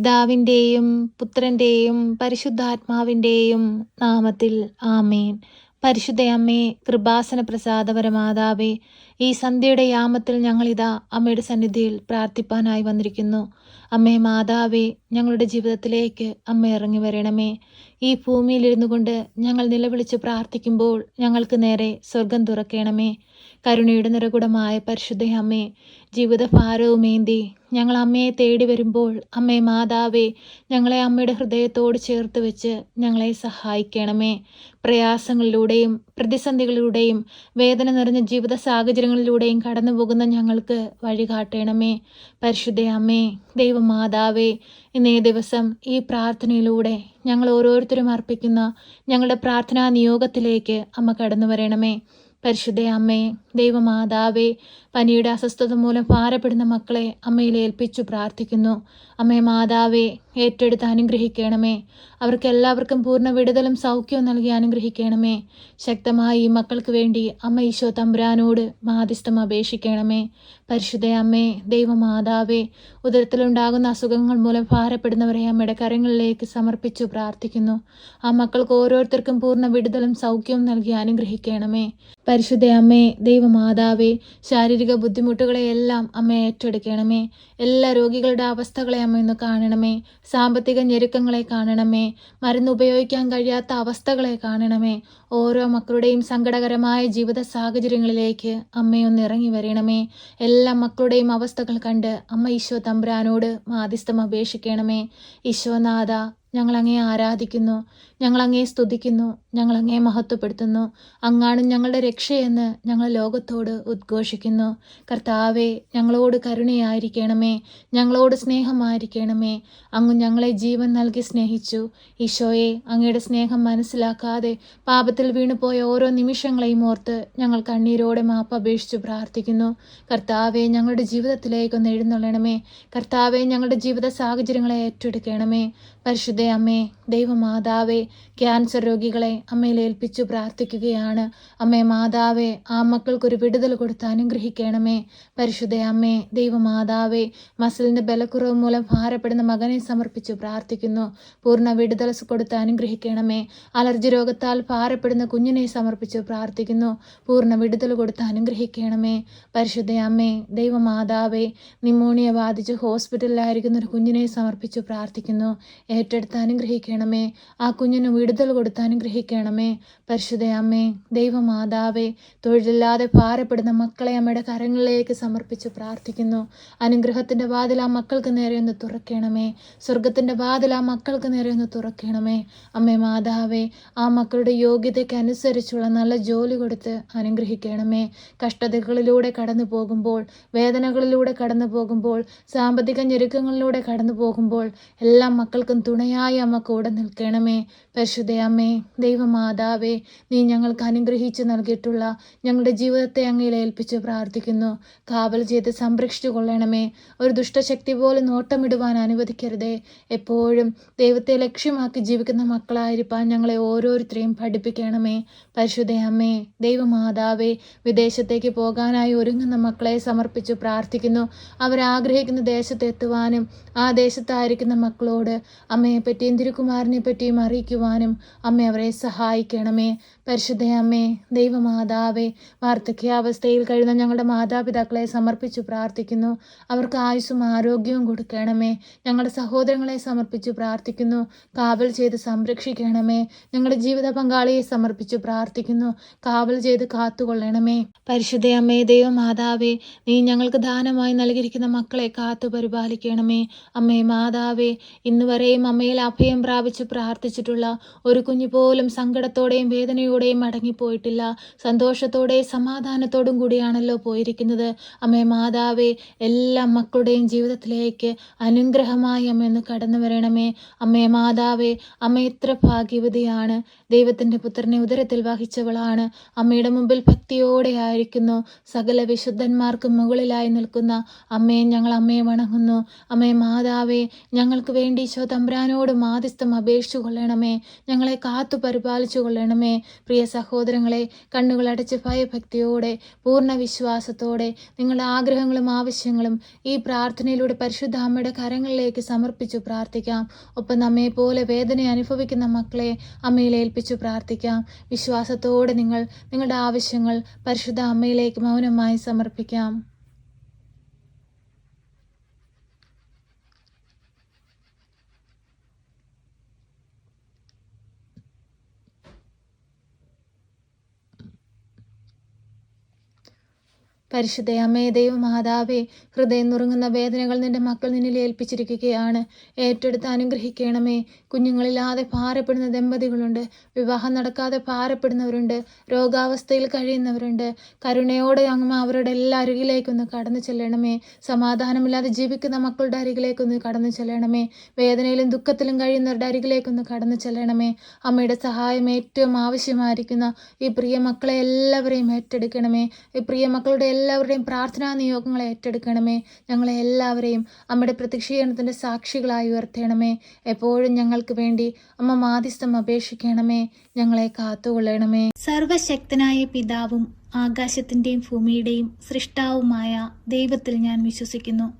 പിതാവിന്റെയും പുത്രന്റെയും പരിശുദ്ധാത്മാവിന്റെയും നാമത്തിൽ ആമേൻ. പരിശുദ്ധ അമ്മേ കൃപാസന പ്രസാദപരമാതാവേ ഈ സന്ധ്യയുടെ യാമത്തിൽ ഞങ്ങളിതാ അമ്മയുടെ സന്നിധിയിൽ പ്രാർത്ഥിപ്പാനായി വന്നിരിക്കുന്നു. അമ്മേ മാതാവേ ഞങ്ങളുടെ ജീവിതത്തിലേക്ക് അമ്മ ഇറങ്ങി വരണമേ. ഈ ഭൂമിയിലിരുന്നു കൊണ്ട് ഞങ്ങൾ നിലവിളിച്ച് പ്രാർത്ഥിക്കുമ്പോൾ ഞങ്ങൾക്ക് നേരെ സ്വർഗം തുറക്കണമേ. കരുണയുടെ നിറകുടമായ പരിശുദ്ധ അമ്മേ ജീവിതഭാരവുമേന്തി ഞങ്ങൾ അമ്മയെ തേടി വരുമ്പോൾ അമ്മേ മാതാവേ ഞങ്ങളെ അമ്മയുടെ ഹൃദയത്തോട് ചേർത്ത് വെച്ച് ഞങ്ങളെ സഹായിക്കണമേ. പ്രയാസങ്ങളിലൂടെയും പ്രതിസന്ധികളിലൂടെയും വേദന നിറഞ്ഞ ജീവിത സാഹചര്യങ്ങളിലൂടെയും കടന്നു പോകുന്ന ഞങ്ങൾക്ക് വഴി കാട്ടണമേ. പരിശുദ്ധ അമ്മേ ദൈവമാതാവേ ഇന്നേ ദിവസം ഈ പ്രാർത്ഥനയിലൂടെ ഞങ്ങൾ ഓരോരുത്തരും അർപ്പിക്കുന്ന ഞങ്ങളുടെ പ്രാർത്ഥനാ നിയോഗത്തിലേക്ക് അമ്മ കടന്നു വരണമേ. പരിശുദ്ധ അമ്മേ ദൈവമാതാവേ പനിയുടെ അസ്വസ്ഥത മൂലം ഭാരപ്പെടുന്ന മക്കളെ അമ്മയിൽ ഏൽപ്പിച്ചു പ്രാർത്ഥിക്കുന്നു. അമ്മേ മാതാവേ ഏറ്റെടുത്ത് അനുഗ്രഹിക്കണമേ. അവർക്ക് എല്ലാവർക്കും പൂർണ വിടുതലും സൗഖ്യവും നൽകി അനുഗ്രഹിക്കണമേ. ശക്തമായി ഈ മക്കൾക്ക് വേണ്ടി അമ്മ ഈശോ തമ്പുരാനോട് മാധ്യസ്ഥം അപേക്ഷിക്കണമേ. പരിശുദ്ധ അമ്മേ ദൈവമാതാവേ ഉദരത്തിലുണ്ടാകുന്ന അസുഖങ്ങൾ മൂലം ഭാരപ്പെടുന്നവരെ അമ്മയുടെ കരങ്ങളിലേക്ക് സമർപ്പിച്ചു പ്രാർത്ഥിക്കുന്നു. ആ മക്കൾക്ക് ഓരോരുത്തർക്കും പൂർണ വിടുതലും സൗഖ്യവും നൽകി അനുഗ്രഹിക്കണമേ. പരിശുദ്ധ അമ്മേ ദൈവമാതാവേ ശാരീരിക ബുദ്ധിമുട്ടുകളെയെല്ലാം അമ്മ ഏറ്റെടുക്കണമേ. എല്ലാ രോഗികളുടെ അവസ്ഥകളെ അമ്മ ഇന്ന് കാണണമേ. സാമ്പത്തിക ഞെരുക്കങ്ങളെ കാണണമേ. മരുന്ന് ഉപയോഗിക്കാൻ കഴിയാത്ത അവസ്ഥകളെ കാണണമേ. ഓരോ മക്കളുടെയും സങ്കടകരമായ ജീവിത സാഹചര്യങ്ങളിലേക്ക് അമ്മയൊന്ന് ഇറങ്ങി വരണമേ. എല്ലാ മക്കളുടെയും അവസ്ഥകൾ കണ്ട് അമ്മ ഈശോ തമ്പുരാനോട് മാധ്യസ്ഥം അപേക്ഷിക്കണമേ. ഈശോനാഥ ഞങ്ങൾ അങ്ങേ ആരാധിക്കുന്നു ഞങ്ങളങ്ങേ സ്തുതിക്കുന്നു ഞങ്ങൾ അങ്ങേ മഹത്വപ്പെടുത്തുന്നു. അങ്ങാണ് ഞങ്ങളുടെ രക്ഷയെന്ന് ഞങ്ങൾ ലോകത്തോട് ഉദ്ഘോഷിക്കുന്നു. കർത്താവെ ഞങ്ങളോട് കരുണയായിരിക്കണമേ ഞങ്ങളോട് സ്നേഹമായിരിക്കണമേ. അങ്ങ് ഞങ്ങളെ ജീവൻ നൽകി സ്നേഹിച്ചു. ഈശോയെ അങ്ങയുടെ സ്നേഹം മനസ്സിലാക്കാതെ പാപത്തിൽ വീണുപോയ ഓരോ നിമിഷങ്ങളെയും ഓർത്ത് ഞങ്ങൾ കണ്ണീരോടെ മാപ്പ് അപേക്ഷിച്ചു പ്രാർത്ഥിക്കുന്നു. കർത്താവെ ഞങ്ങളുടെ ജീവിതത്തിലേക്കൊന്ന് എഴുന്നള്ളണമേ. കർത്താവെ ഞങ്ങളുടെ ജീവിത സാഹചര്യങ്ങളെ ഏറ്റെടുക്കണമേ. പരിശുദ്ധ അമ്മേ ദൈവമാതാവേ ക്യാൻസർ രോഗികളെ അമ്മയിൽ ഏൽപ്പിച്ചു പ്രാർത്ഥിക്കുകയാണ്. അമ്മേ മാതാവേ ആ മക്കൾക്കൊരു വിടുതൽ കൊടുത്ത് അനുഗ്രഹിക്കണമേ. പരിശുദ്ധ അമ്മേ ദൈവമാതാവേ മസിലിന്റെ ബലക്കുറവ് മൂലം ഭാരപ്പെടുന്ന മകനെ സമർപ്പിച്ചു പ്രാർത്ഥിക്കുന്നു. പൂർണ വിടുതൽ കൊടുത്ത് അനുഗ്രഹിക്കണമേ. അലർജി രോഗത്താൽ ഭാരപ്പെടുന്ന കുഞ്ഞിനെ സമർപ്പിച്ചു പ്രാർത്ഥിക്കുന്നു. പൂർണ വിടുതൽ കൊടുത്ത് അനുഗ്രഹിക്കണമേ. പരിശുദ്ധ അമ്മേ ദൈവമാതാവേ നിമോണിയ ബാധിച്ച് ഹോസ്പിറ്റലിലായിരിക്കുന്ന ഒരു കുഞ്ഞിനെ സമർപ്പിച്ചു പ്രാർത്ഥിക്കുന്നു. ഏറ്റെടുത്ത് അനുഗ്രഹിക്കണമേ ആ കുഞ്ഞിന് വിടുതൽ കൊടുത്ത് അനുഗ്രഹിക്കണമേ പരിശുദ്ധ അമ്മേ ദൈവമാതാവേ തൊഴിലില്ലാതെ ഭാരപ്പെടുന്ന മക്കളെ അമ്മയുടെ കരങ്ങളിലേക്ക് സമർപ്പിച്ച് പ്രാർത്ഥിക്കുന്നു. അനുഗ്രഹത്തിന്റെ വാതിൽ ആ മക്കൾക്ക് നേരെ ഒന്ന് തുറക്കണമേ. സ്വർഗത്തിന്റെ വാതിൽ ആ മക്കൾക്ക് നേരെ ഒന്ന് തുറക്കണമേ. അമ്മേ മാതാവേ ആ മക്കളുടെ യോഗ്യതയ്ക്ക് അനുസരിച്ചുള്ള നല്ല ജോലി കൊടുത്ത് അനുഗ്രഹിക്കണമേ. കഷ്ടതകളിലൂടെ കടന്നു പോകുമ്പോൾ വേദനകളിലൂടെ കടന്നു പോകുമ്പോൾ സാമ്പത്തിക ഞെരുക്കങ്ങളിലൂടെ കടന്നു പോകുമ്പോൾ എല്ലാ മക്കൾക്കും തുണയായി അമ്മ കൂടെ നിൽക്കണമേ. പരിശുദ്ധയമ്മേ ദൈവമാതാവേ നീ ഞങ്ങൾക്ക് അനുഗ്രഹിച്ചു നൽകിയിട്ടുള്ള ഞങ്ങളുടെ ജീവിതത്തെ അങ്ങയിൽ ഏൽപ്പിച്ച് പ്രാർത്ഥിക്കുന്നു. കാവൽ ചെയ്ത് സംരക്ഷിച്ചു കൊള്ളണമേ. ഒരു ദുഷ്ടശക്തി പോലെ നോട്ടമിടുവാൻ അനുവദിക്കരുതേ. എപ്പോഴും ദൈവത്തെ ലക്ഷ്യമാക്കി ജീവിക്കുന്ന മക്കളായിരിക്കാൻ ഞങ്ങളെ ഓരോരുത്തരെയും പഠിപ്പിക്കണമേ. പരിശുദ്ധയമ്മേ ദൈവമാതാവേ വിദേശത്തേക്ക് പോകാനായി ഒരുങ്ങുന്ന മക്കളെ സമർപ്പിച്ചു പ്രാർത്ഥിക്കുന്നു. അവരാഗ്രഹിക്കുന്ന ദേശത്തെത്തുവാനും ആ ദേശത്തായിരിക്കുന്ന മക്കളോട് അമ്മയെ പറ്റിയും തിരുക്കുമാരനെ പറ്റിയും അറിയിക്കുവാനും അമ്മ അവരെ സഹായിക്കണമേ. പരിശുദ്ധ അമ്മേ ദൈവമാതാവേ വാർദ്ധക്യാവസ്ഥയിൽ കഴിയുന്ന ഞങ്ങളുടെ മാതാപിതാക്കളെ സമർപ്പിച്ചു പ്രാർത്ഥിക്കുന്നു. അവർക്ക് ആയുസ്സും ആരോഗ്യവും കൊടുക്കണമേ. ഞങ്ങളുടെ സഹോദരങ്ങളെ സമർപ്പിച്ചു പ്രാർത്ഥിക്കുന്നു. കാവൽ ചെയ്ത് സംരക്ഷിക്കണമേ. ഞങ്ങളുടെ ജീവിത പങ്കാളിയെ സമർപ്പിച്ചു പ്രാർത്ഥിക്കുന്നു. കാവൽ ചെയ്ത് കാത്തുകൊള്ളണമേ. പരിശുദ്ധ അമ്മേ ദൈവമാതാവേ നീ ഞങ്ങൾക്ക് ദാനമായി നൽകിയിരിക്കുന്ന മക്കളെ കാത്തു പരിപാലിക്കണമേ അമ്മേ മാതാവേ ഇന്ന് വരെയും അമ്മയിൽ അഭയം പ്രാപിച്ച് പ്രാർത്ഥിച്ചിട്ടുള്ള ഒരു കുഞ്ഞു പോലും സങ്കടത്തോടെയും വേദനയോടെയും മടങ്ങിപ്പോയിട്ടില്ല. സന്തോഷത്തോടെ സമാധാനത്തോടും കൂടിയാണല്ലോ പോയിരിക്കുന്നത്. അമ്മേ മാതാവേ എല്ലാ മക്കളുടെയും ജീവിതത്തിലേക്ക് അനുഗ്രഹമായി അമ്മ ഒന്ന് കടന്നു വരണമേ. അമ്മേ മാതാവേ അമ്മ എത്ര ഭാഗ്യവതിയാണ്. ദൈവത്തിന്റെ പുത്രനെ ഉദരത്തിൽ വഹിച്ചവളാണ്. അമ്മയുടെ മുമ്പിൽ ഭക്തിയോടെ ആയിരിക്കുന്നു. സകല വിശുദ്ധന്മാർക്കും മുകളിലായി നിൽക്കുന്ന അമ്മയെ ഞങ്ങൾ അമ്മയെ വണങ്ങുന്നു. അമ്മേ മാതാവേ ഞങ്ങൾക്ക് വേണ്ടി ഈശോ തമ്പുരാനോട് മാധ്യസ്ഥം അപേക്ഷിച്ചു കൊള്ളണമേ ഞങ്ങളെ കാത്തു പരിപാലിച്ചു കൊള്ളണമേ പ്രിയ സഹോദരങ്ങളെ കണ്ണുകളടച്ച് ഭയഭക്തിയോടെ പൂർണ വിശ്വാസത്തോടെ നിങ്ങളുടെ ആഗ്രഹങ്ങളും ആവശ്യങ്ങളും ഈ പ്രാർത്ഥനയിലൂടെ പരിശുദ്ധ അമ്മയുടെ കരങ്ങളിലേക്ക് സമർപ്പിച്ചു പ്രാർത്ഥിക്കാം. ഒപ്പം നമ്മെ പോലെ വേദന അനുഭവിക്കുന്ന മക്കളെ അമ്മയിൽ ഏൽപ്പിച്ചു പ്രാർത്ഥിക്കാം. വിശ്വാസത്തോടെ നിങ്ങൾ നിങ്ങളുടെ ആവശ്യങ്ങൾ പരിശുദ്ധ അമ്മയിലേക്ക് മൗനമായി സമർപ്പിക്കാം. പരിശുദ്ധ ദൈവ ദൈവമാതാവേ ഹൃദയം നുറുങ്ങുന്ന വേദനകൾ നിന്റെ മക്കൾ നിന്നിൽ ഏൽപ്പിച്ചിരിക്കുകയാണ്. ഏറ്റെടുത്ത് അനുഗ്രഹിക്കണമേ. കുഞ്ഞുങ്ങളില്ലാതെ ഭാരപ്പെടുന്ന ദമ്പതികളുണ്ട്. വിവാഹം നടക്കാതെ ഭാരപ്പെടുന്നവരുണ്ട്. രോഗാവസ്ഥയിൽ കഴിയുന്നവരുണ്ട്. കരുണയോടെ അങ്ങ് അവരുടെ എല്ലാ അരികിലേക്കൊന്ന് കടന്നു ചെല്ലണമേ. സമാധാനമില്ലാതെ ജീവിക്കുന്ന മക്കളുടെ അരികിലേക്കൊന്ന് കടന്നു ചെല്ലണമേ. വേദനയിലും ദുഃഖത്തിലും കഴിയുന്നവരുടെ അരികിലേക്കൊന്ന് കടന്നു ചെല്ലണമേ. അമ്മയുടെ സഹായം ഏറ്റവും ആവശ്യമായിരിക്കുന്ന ഈ പ്രിയ മക്കളെ എല്ലാവരെയും ഏറ്റെടുക്കണമേ. ഈ പ്രിയ മക്കളുടെ എല്ലാവരുടെയും പ്രാർത്ഥനാ നിയോഗങ്ങളെ ഏറ്റെടുക്കണമേ. ഞങ്ങളെ എല്ലാവരെയും അമ്മയുടെ പ്രത്യക്ഷീകരണത്തിന്റെ സാക്ഷികളായി ഉയർത്തണമേ. എപ്പോഴും ഞങ്ങൾക്ക് വേണ്ടി അമ്മ മാധ്യസ്ഥം അപേക്ഷിക്കണമേ. ഞങ്ങളെ കാത്തുകൊള്ളണമേ. സർവശക്തനായ പിതാവും ആകാശത്തിന്റെയും ഭൂമിയുടെയും സൃഷ്ടാവുമായ ദൈവത്തിൽ ഞാൻ വിശ്വസിക്കുന്നു.